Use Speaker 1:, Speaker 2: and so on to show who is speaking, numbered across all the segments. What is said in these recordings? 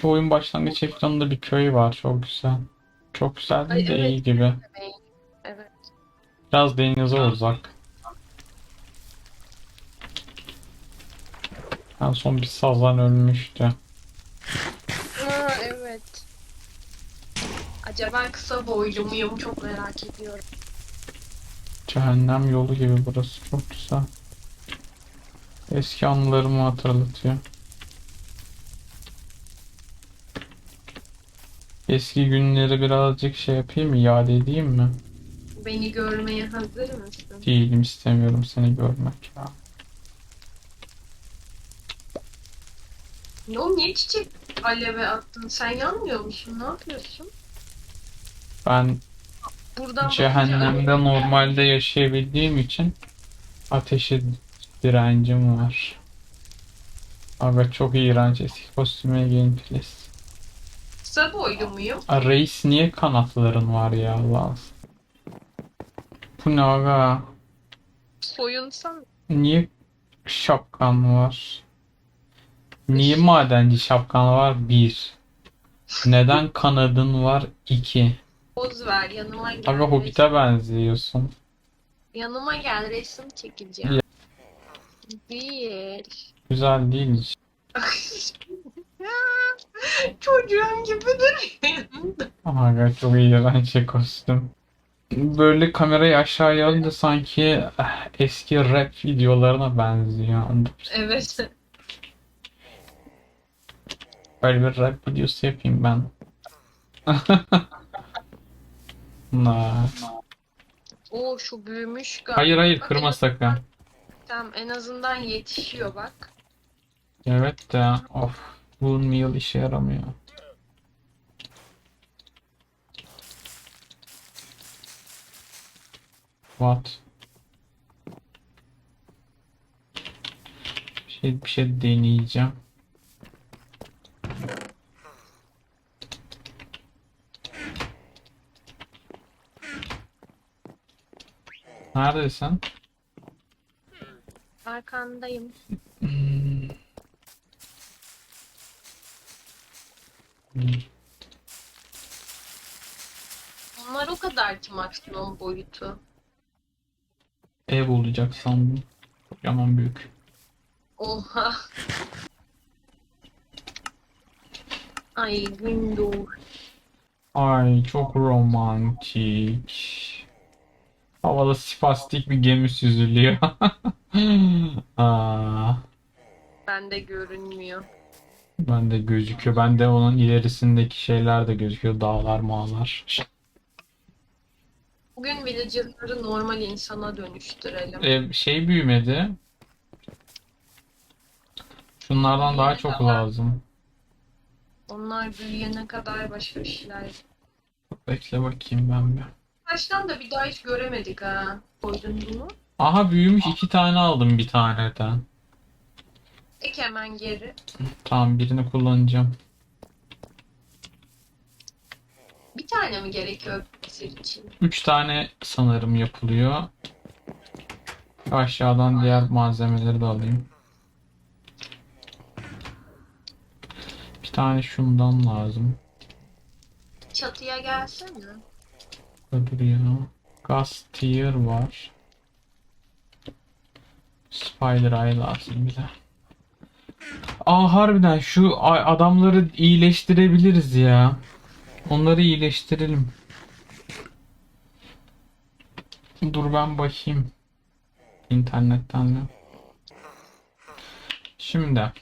Speaker 1: Şu oyun başlangıç ekranında bir köy var. Çok güzel. Çok güzel
Speaker 2: Ay,
Speaker 1: değil de
Speaker 2: evet.
Speaker 1: iyi gibi.
Speaker 2: Evet.
Speaker 1: Biraz denize uzak. En son bir sazan ölmüştü.
Speaker 2: Aa, evet. Acaba kısa boylu muyum çok merak ediyorum.
Speaker 1: Cehennem yolu gibi burası. Çok güzel. Eski anılarımı hatırlatıyor. Eski günleri birazcık şey yapayım mı? Yad edeyim mi?
Speaker 2: Beni görmeye hazır mısın?
Speaker 1: Değilim istemiyorum seni görmek ya.
Speaker 2: Ne o niye çiçek aleve attın? Sen yanmıyor musun? Ne yapıyorsun?
Speaker 1: Ben
Speaker 2: Buradan
Speaker 1: cehennemde normalde yaşayabildiğim için ateşe direncim var. Aga çok iğrenç eski kostüme giyin please.
Speaker 2: Kısa boylu muyum?
Speaker 1: Aa, Reis niye kanatların var ya Allah. Bu ne aga?
Speaker 2: Soyunsam.
Speaker 1: Niye şapkan var? Niye madenci şapkan var? Bir. Neden kanadın var? İki.
Speaker 2: Poz ver yanıma gel.
Speaker 1: Aga Hobbit'e benziyorsun.
Speaker 2: Yanıma gel resim çekeceğim.
Speaker 1: Ya.
Speaker 2: Bir.
Speaker 1: Güzel değil.
Speaker 2: Çocuğum gibi duruyor.
Speaker 1: Aga çok iğrenç bir kostüm. Böyle kamerayı aşağıya alınca sanki eh, eski rap videolarına benziyor.
Speaker 2: Evet.
Speaker 1: Böyle bir rap videosu yapayım ben. Na.
Speaker 2: Oo şu büyümüş galiba.
Speaker 1: Hayır hayır
Speaker 2: Bak,
Speaker 1: kırma sakın.
Speaker 2: Tamam en azından yetişiyor bak.
Speaker 1: Evet de of bu meal işe yaramıyor. What? Bir şey bir şey deneyeceğim. Neredesin?
Speaker 2: Arkandayım. Onlar o kadar ki maksimum boyutu.
Speaker 1: Ev olacak sandım. Yaman büyük.
Speaker 2: Oha. Ay window.
Speaker 1: Ay çok romantik. Havada spastik bir gemi süzülüyor. Aa,
Speaker 2: Bende görünmüyor.
Speaker 1: Ben de gözüküyor. Ben de onun ilerisindeki şeyler de gözüküyor. Dağlar, mağlar.
Speaker 2: Bugün villager'ları normal insana dönüştürelim.
Speaker 1: Ev şey büyümedi. Şunlardan daha çok lazım.
Speaker 2: Onlar büyüyene kadar başka işler.
Speaker 1: Bekle bakayım ben bir.
Speaker 2: Baştan da bir daha hiç göremedik ha. Koydun bunu.
Speaker 1: Aha büyümüş iki tane aldım bir taneden.
Speaker 2: Ek hemen geri.
Speaker 1: Tamam birini kullanacağım.
Speaker 2: Bir tane mi gerekiyor iksir için?
Speaker 1: Üç tane sanırım yapılıyor. Aşağıdan diğer malzemeleri de alayım. Bir tane şundan lazım.
Speaker 2: Çatıya gelsene.
Speaker 1: Öbür ya. Gas tier var. Spider eye lazım bir de. Aa harbiden şu adamları iyileştirebiliriz ya. Onları iyileştirelim. Dur ben bakayım. İnternetten mi? Şimdi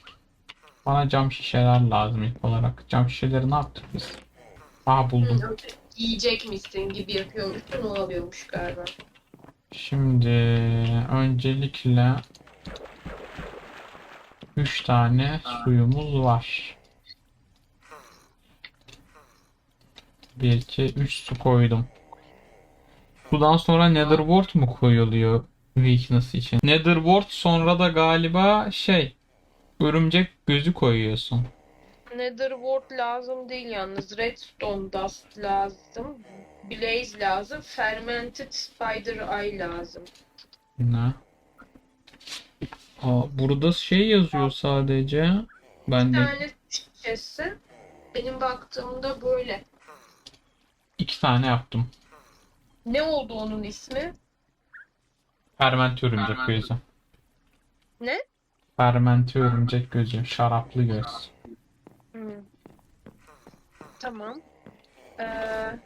Speaker 1: bana cam şişeler lazım ilk olarak. Cam şişeleri ne yaptık biz? Aa buldum.
Speaker 2: Hı, Yiyecek misin gibi yapıyormuşsun o alıyormuş galiba.
Speaker 1: Şimdi öncelikle 3 tane suyumuz var. 1 2 3 su koydum. Sudan sonra Netherwort mu koyuluyor weakness için? Netherwort sonra da galiba şey örümcek gözü koyuyorsun.
Speaker 2: Netherwort lazım değil yalnız. Redstone dust lazım. Blaze lazım. Fermented spider eye lazım.
Speaker 1: Ne? Aa, burada şey yazıyor sadece. Ben de
Speaker 2: tane şişesi. Benim baktığımda böyle.
Speaker 1: İki tane yaptım.
Speaker 2: Ne oldu onun ismi?
Speaker 1: Fermente örümcek gözü.
Speaker 2: Ne?
Speaker 1: Fermente örümcek gözü. Şaraplı göz.
Speaker 2: Hmm. Tamam. Ee,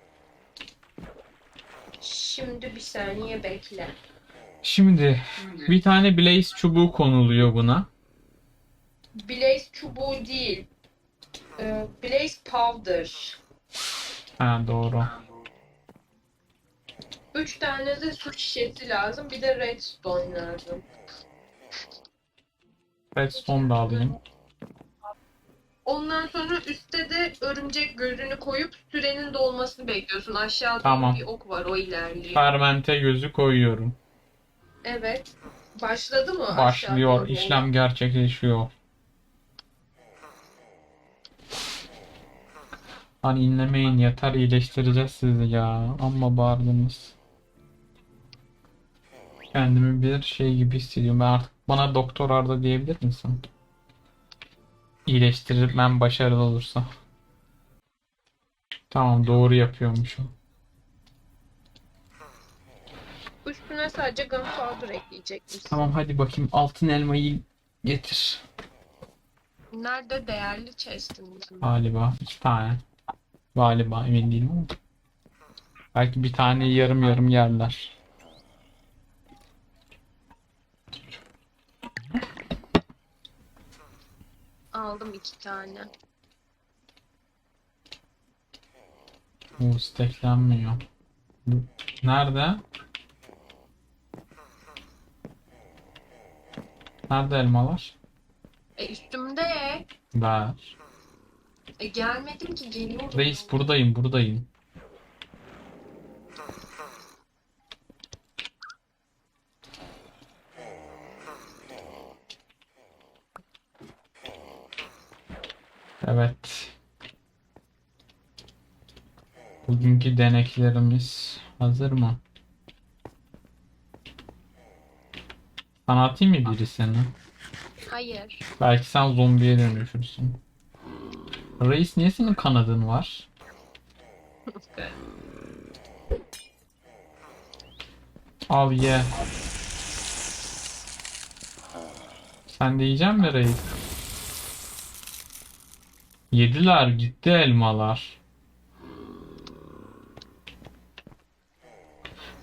Speaker 2: şimdi bir saniye bekle.
Speaker 1: Şimdi bir tane blaze çubuğu konuluyor buna.
Speaker 2: Blaze çubuğu değil. Ee, Blaze powder.
Speaker 1: Ha doğru.
Speaker 2: Üç tane de su şişesi lazım. Bir de redstone lazım.
Speaker 1: Redstone da alayım.
Speaker 2: Ondan sonra üstte de örümcek gözünü koyup sürenin dolmasını bekliyorsun. Aşağıda
Speaker 1: Tamam.
Speaker 2: bir ok var o ilerliyor.
Speaker 1: Fermente gözü koyuyorum.
Speaker 2: Evet. Başladı mı?
Speaker 1: Başlıyor.
Speaker 2: doğru
Speaker 1: işlem gerçekleşiyor. Hani inlemeyin yeter iyileştireceğiz sizi ya. Amma bağırdınız. Kendimi bir şey gibi hissediyorum. Ben artık bana doktor Arda diyebilir misin? İyileştirir ben başarılı olursa. Tamam doğru yapıyormuşum.
Speaker 2: Üstüne sadece gunpowder ekleyecek misin?
Speaker 1: Tamam hadi bakayım altın elmayı getir.
Speaker 2: Nerede değerli chest'imiz?
Speaker 1: Galiba iki tane. Galiba emin değilim ama. Belki bir tane yarım yarım yerler.
Speaker 2: Aldım iki tane.
Speaker 1: Bu steklenmiyor. Nerede? Nerede elmalar?
Speaker 2: E üstümde.
Speaker 1: Ver.
Speaker 2: E gelmedim ki geliyorum.
Speaker 1: Reis buradayım buradayım. Evet. Bugünkü deneklerimiz hazır mı? Sana atayım mı birisini?
Speaker 2: Hayır.
Speaker 1: Belki sen zombiye dönüşürsün. Reis niye senin kanadın var? Al ye. Sen de yiyecek misin reis? Yediler gitti elmalar.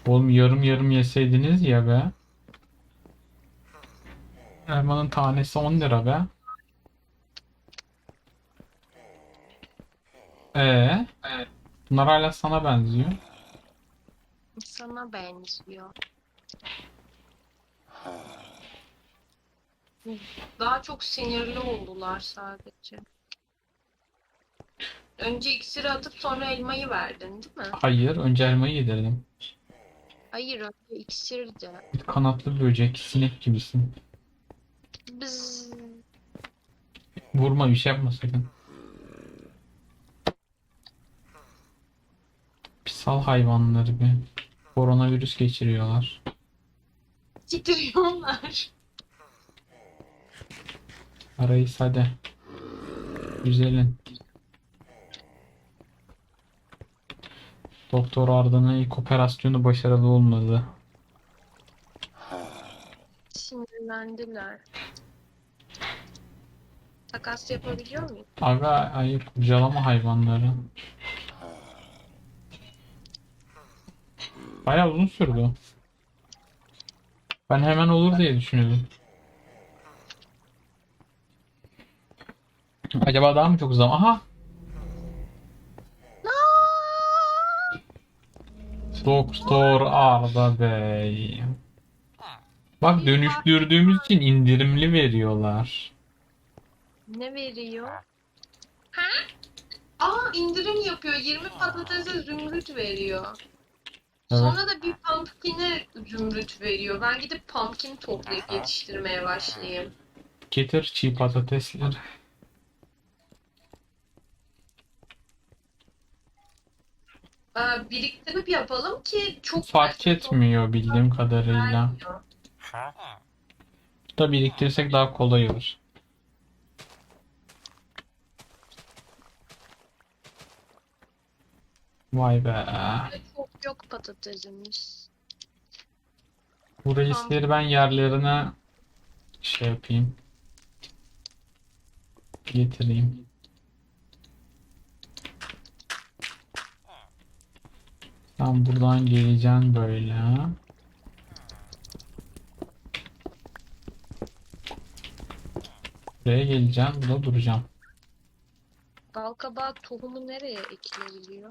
Speaker 1: Oğlum yarım yarım yeseydiniz ya be. Elmanın tanesi 10 lira be. Ee, bunlar hala sana benziyor.
Speaker 2: Sana benziyor. Daha çok sinirli oldular sadece. Önce iksiri atıp sonra elmayı verdin değil mi?
Speaker 1: Hayır, önce elmayı yedirdim.
Speaker 2: Hayır önce iksirdi.
Speaker 1: Bir kanatlı böcek, sinek gibisin.
Speaker 2: Biz
Speaker 1: Vurma bir şey yapma sakın. Pisal hayvanları bir. Koronavirüs geçiriyorlar.
Speaker 2: titriyorlar.
Speaker 1: Arayız hadi. Güzelin. Doktor Arda'nın ilk operasyonu başarılı olmadı.
Speaker 2: Sinirlendiler. Takas yapabiliyor muyum?
Speaker 1: Aga ayıp kurcalama hayvanları. Bayağı uzun sürdü. Ben hemen olur diye düşünüyordum. Acaba daha mı çok zaman? Aha! Doktor Arda Bey. Bak dönüştürdüğümüz için indirimli veriyorlar.
Speaker 2: Ne veriyor? Ha? Aa indirim yapıyor. 20 patatese zümrüt veriyor.
Speaker 1: Evet.
Speaker 2: Sonra da bir pumpkin'e zümrüt veriyor. Ben gidip pumpkin toplayıp yetiştirmeye başlayayım.
Speaker 1: Getir çiğ patatesleri.
Speaker 2: Aa, biriktirip yapalım ki çok
Speaker 1: Fark etmiyor bildiğim kadarıyla.
Speaker 2: vermiyor.
Speaker 1: Da biriktirsek daha kolay olur. Vay be.
Speaker 2: Çok yok patatesimiz.
Speaker 1: Bu reisleri ben yerlerine şey yapayım. Getireyim. Sen buradan geleceksin böyle. Buraya geleceğim. Burada duracağım.
Speaker 2: Balkabağı tohumu nereye ekilebiliyor?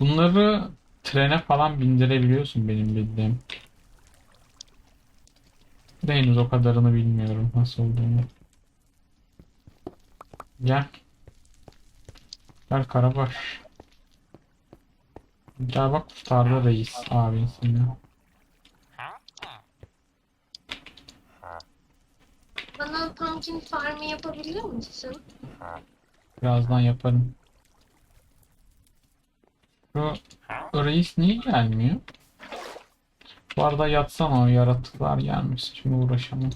Speaker 1: Bunları trene falan bindirebiliyorsun benim bildiğim. De henüz o kadarını bilmiyorum nasıl olduğunu. Gel. Gel Karabaş. Gel bak kurtardı reis abin seni.
Speaker 2: Bana pumpkin farmı yapabilir misin?
Speaker 1: Birazdan yaparım. Şu reis niye gelmiyor? Bu arada yatsana o yaratıklar gelmiş. Şimdi uğraşamam.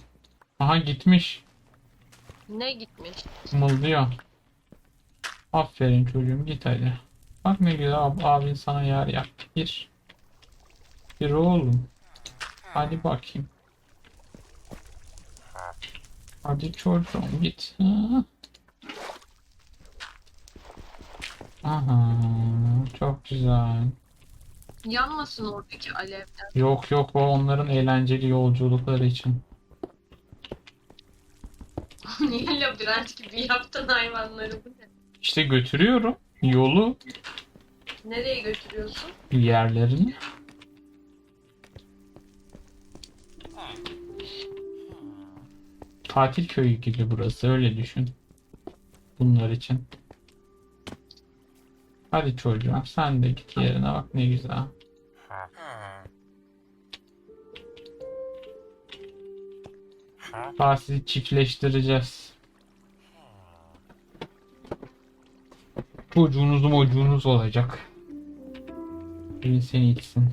Speaker 1: Aha gitmiş.
Speaker 2: Ne gitmiş?
Speaker 1: Mıldıyor. Aferin çocuğum git hadi. Bak ne güzel ab abin sana yer yaptı. Gir. Gir oğlum. Hadi bakayım. Hadi çocuğum git. Ha. Aha, çok güzel.
Speaker 2: Yanmasın oradaki alevler.
Speaker 1: Yok yok o onların eğlenceli yolculukları için.
Speaker 2: Niye labirent gibi yaptın hayvanları bu ne?
Speaker 1: İşte götürüyorum yolu
Speaker 2: Nereye götürüyorsun?
Speaker 1: yerlerini. Tatil köyü gibi burası öyle düşün. Bunlar için. Hadi çocuğum sen de git yerine bak ne güzel. Daha sizi çiftleştireceğiz. Çocuğunuz mocuğunuz olacak. Biri seni içsin.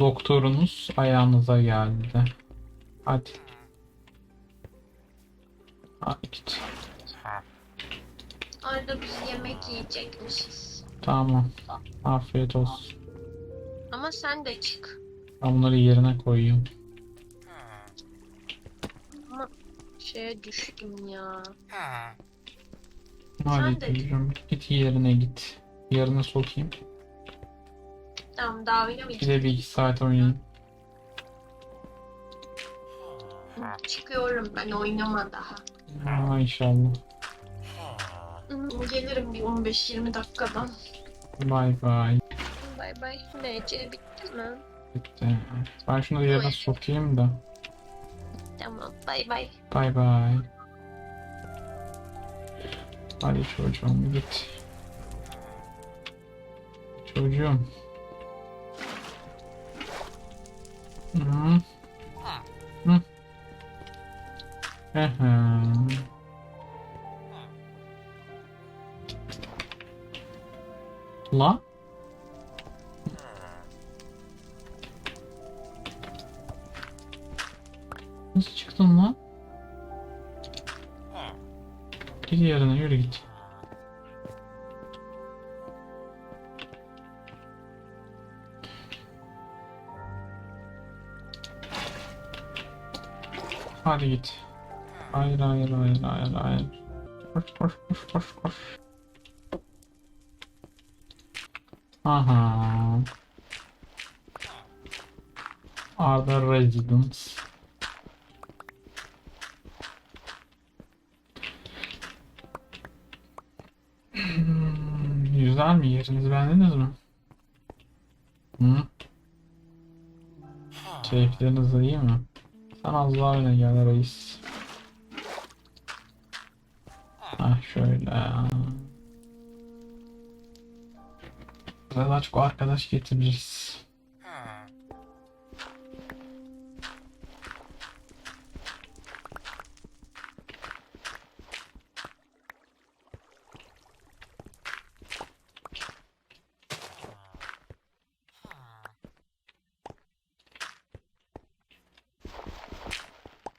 Speaker 1: Doktorunuz ayağınıza geldi. Hadi. Hadi git.
Speaker 2: Orada biz yemek yiyecekmişiz.
Speaker 1: Tamam. Afiyet olsun.
Speaker 2: Ama sen de çık.
Speaker 1: Ben bunları yerine koyayım.
Speaker 2: Şeye düştüm ya.
Speaker 1: Hadi
Speaker 2: de-
Speaker 1: çocuğum git yerine git. Yerine sokayım.
Speaker 2: Tamam daha
Speaker 1: Bir
Speaker 2: oynamayacağım.
Speaker 1: de bir iki saat oynayayım.
Speaker 2: Çıkıyorum ben oynama daha.
Speaker 1: Ha, inşallah.
Speaker 2: Hmm, Gelirim bir 15-20 dakikadan.
Speaker 1: Bay bay.
Speaker 2: Bay bay. MC bitti mi?
Speaker 1: Bitti. Ben da yerine sokayım da.
Speaker 2: Tamam bay bay.
Speaker 1: Bay bay. Hadi çocuğum git. Çocuğum. Hı. Hı. Ehe. La? Nasıl çıktın lan? Git yerine yürü git. Hadi git. Hayır hayır hayır hayır hayır. Koş koş koş koş koş. Aha. Arda Residence. Hmm, Güzel mi? Yerinizi beğendiniz mi? Hı? Keyifleriniz iyi mi? Sen az daha öne gel reis. Ah şöyle. Bize daha çok arkadaş getiririz.